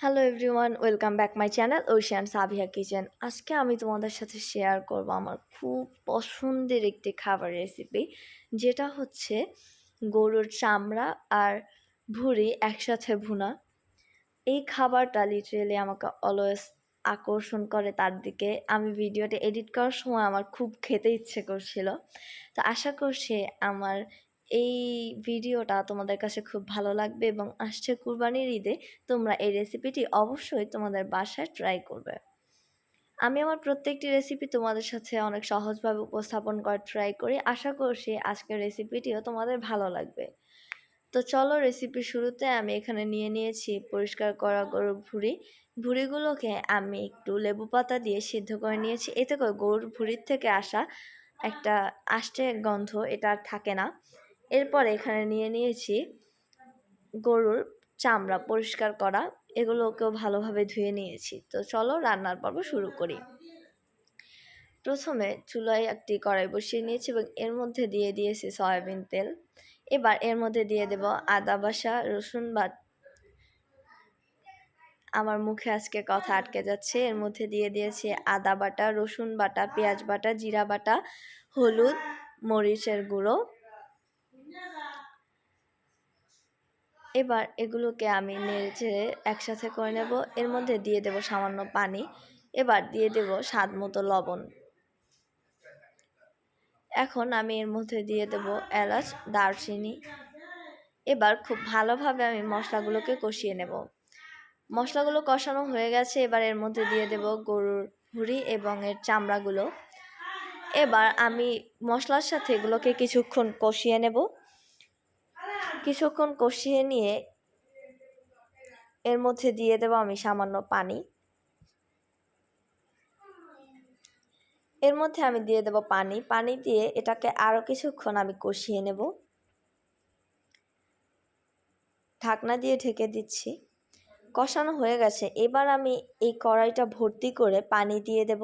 Hello everyone welcome back my channel ocean Sabiya kitchen আজকে আমি তোমাদের সাথে শেয়ার করব আমার খুব পছন্দের একটি খাবার রেসিপি যেটা হচ্ছে গরুর চামড়া আর ভুড়ি একসাথে ভুনা। এই খাবারটা লিটারেলি আমাকে অলওয়েজ আকর্ষণ করে তার দিকে। আমি ভিডিওটা এডিট করার সময় আমার খুব খেতে ইচ্ছে করছিল। তো আশা করছি আমার এই ভিডিওটা তোমাদের কাছে খুব ভালো লাগবে এবং আসছে কুরবানির ঈদে, তোমরা এই রেসিপিটি অবশ্যই তোমাদের বাসায় ট্রাই করবে। আমি আমার প্রত্যেকটি রেসিপি তোমাদের সাথে অনেক সহজভাবে উপস্থাপন করার ট্রাই করি। আশা করছি আজকের রেসিপিটিও তোমাদের ভালো লাগবে। তো চলো রেসিপি শুরুতে আমি এখানে নিয়ে নিয়েছি পরিষ্কার করা গরুর ভুড়ি। ভুড়িগুলোকে আমি একটু লেবু পাতা দিয়ে সিদ্ধ করে নিয়েছি। এতে করে গরুর ভুড়ির থেকে আসা একটা আষ্টে গন্ধ এটা আর থাকে না। এরপর এখানে নিয়ে নিয়েছি গরুর চামড়া পরিষ্কার করা। এগুলোকেও ভালোভাবে ধুয়ে নিয়েছি। তো চলো রান্নার পর্ব শুরু করি। প্রথমে চুলায় একটি কড়াই বসিয়ে নিয়েছি এবং এর মধ্যে দিয়ে দিয়েছি সয়াবিন তেল। এবার এর মধ্যে দিয়ে দেব আদা বাসা, রসুন বা আমার মুখে আজকে কথা আটকে যাচ্ছে। এর মধ্যে দিয়ে দিয়েছি আদা বাটা, রসুন বাটা, পেঁয়াজ বাটা, জিরা বাটা, হলুদ, মরিচের গুঁড়ো। এবার এগুলোকে আমি নেড়ে চেড়ে একসাথে করে নেব। এর মধ্যে দিয়ে দেব সামান্য পানি। এবার দিয়ে দেব স্বাদ মতো লবণ। এখন আমি এর মধ্যে দিয়ে দেব এলাচ, দারচিনি। এবার খুব ভালোভাবে আমি মশলাগুলোকে কষিয়ে নেব। মশলাগুলো কষানো হয়ে গেছে। এবার এর মধ্যে দিয়ে দেব গরুর ভুড়ি এবং এর চামড়াগুলো। এবার আমি মশলার সাথে এগুলোকে কিছুক্ষণ কষিয়ে নেব। কিছুক্ষণ কষিয়ে নিয়ে এর মধ্যে দিয়ে দেবো আমি সামান্য পানি। এর মধ্যে আমি দিয়ে দেব পানি। পানি দিয়ে এটাকে আরও কিছুক্ষণ আমি কষিয়ে নেব। ঢাকনা দিয়ে ঢেকে দিচ্ছি। কষানো হয়ে গেছে। এবার আমি এই কড়াইটা ভর্তি করে পানি দিয়ে দেব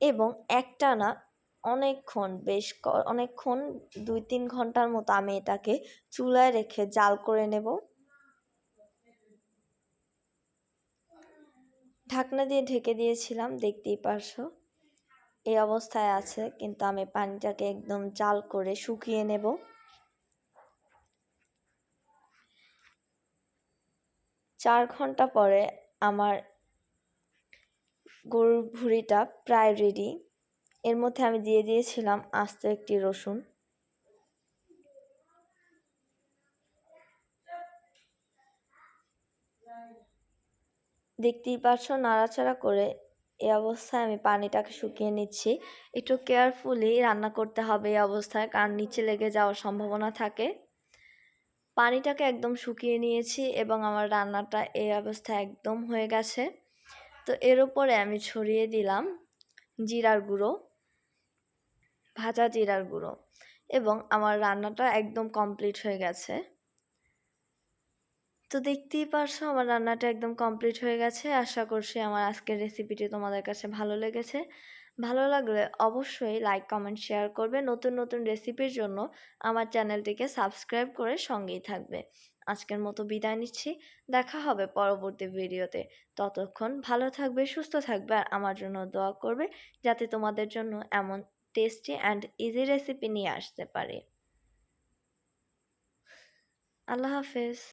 এবং একটানা অনেকক্ষণ, বেশ অনেকক্ষণ দুই তিন ঘণ্টার মতো আমি এটাকে চুলায় রেখে জাল করে নেব। ঢাকনা দিয়ে ঢেকে দিয়েছিলাম, দেখতেই পারছ। এই অবস্থায় আছে, কিন্তু আমি পানিটাকে একদম জাল করে শুকিয়ে নেব। চার ঘণ্টা পরে আমার গরুর ভুড়িটা প্রায় রেডি এর মধ্যে আমি দিয়ে দিয়েছিলাম আস্ত একটি রসুন। দেখতেই পাচ্ছ নাড়াচাড়া করে এই অবস্থায় আমি পানিটাকে শুকিয়ে নিচ্ছি। একটু কেয়ারফুলি রান্না করতে হবে এই অবস্থায়, কারণ নিচে লেগে যাওয়ার সম্ভাবনা থাকে। পানিটাকে একদম শুকিয়ে নিয়েছি এবং আমার রান্নাটা এই অবস্থায় একদম হয়ে গেছে। তো এর উপরে আমি ছড়িয়ে দিলাম জিরার গুঁড়ো। ভাজা জিরার গুঁড়ো এবং আমার রান্নাটা একদম কমপ্লিট হয়ে গেছে। তো দেখতেই পারছ আমার রান্নাটা একদম কমপ্লিট হয়ে গেছে। আশা করছি আমার আজকের রেসিপিটি তোমাদের কাছে ভালো লেগেছে। ভালো লাগলে অবশ্যই লাইক কমেন্ট শেয়ার করবে। নতুন নতুন রেসিপির জন্য আমার চ্যানেলটিকে সাবস্ক্রাইব করে সঙ্গেই থাকবে। আজকের মতো বিদায় নিচ্ছি। দেখা হবে পরবর্তী ভিডিওতে ততক্ষণ ভালো থাকবে, সুস্থ থাকবে আর আমার জন্য দোয়া করবে যাতে তোমাদের জন্য এমন টেস্টি অ্যান্ড ইজি রেসিপি নিয়ে আসতে পারে। আল্লাহ হাফেজ।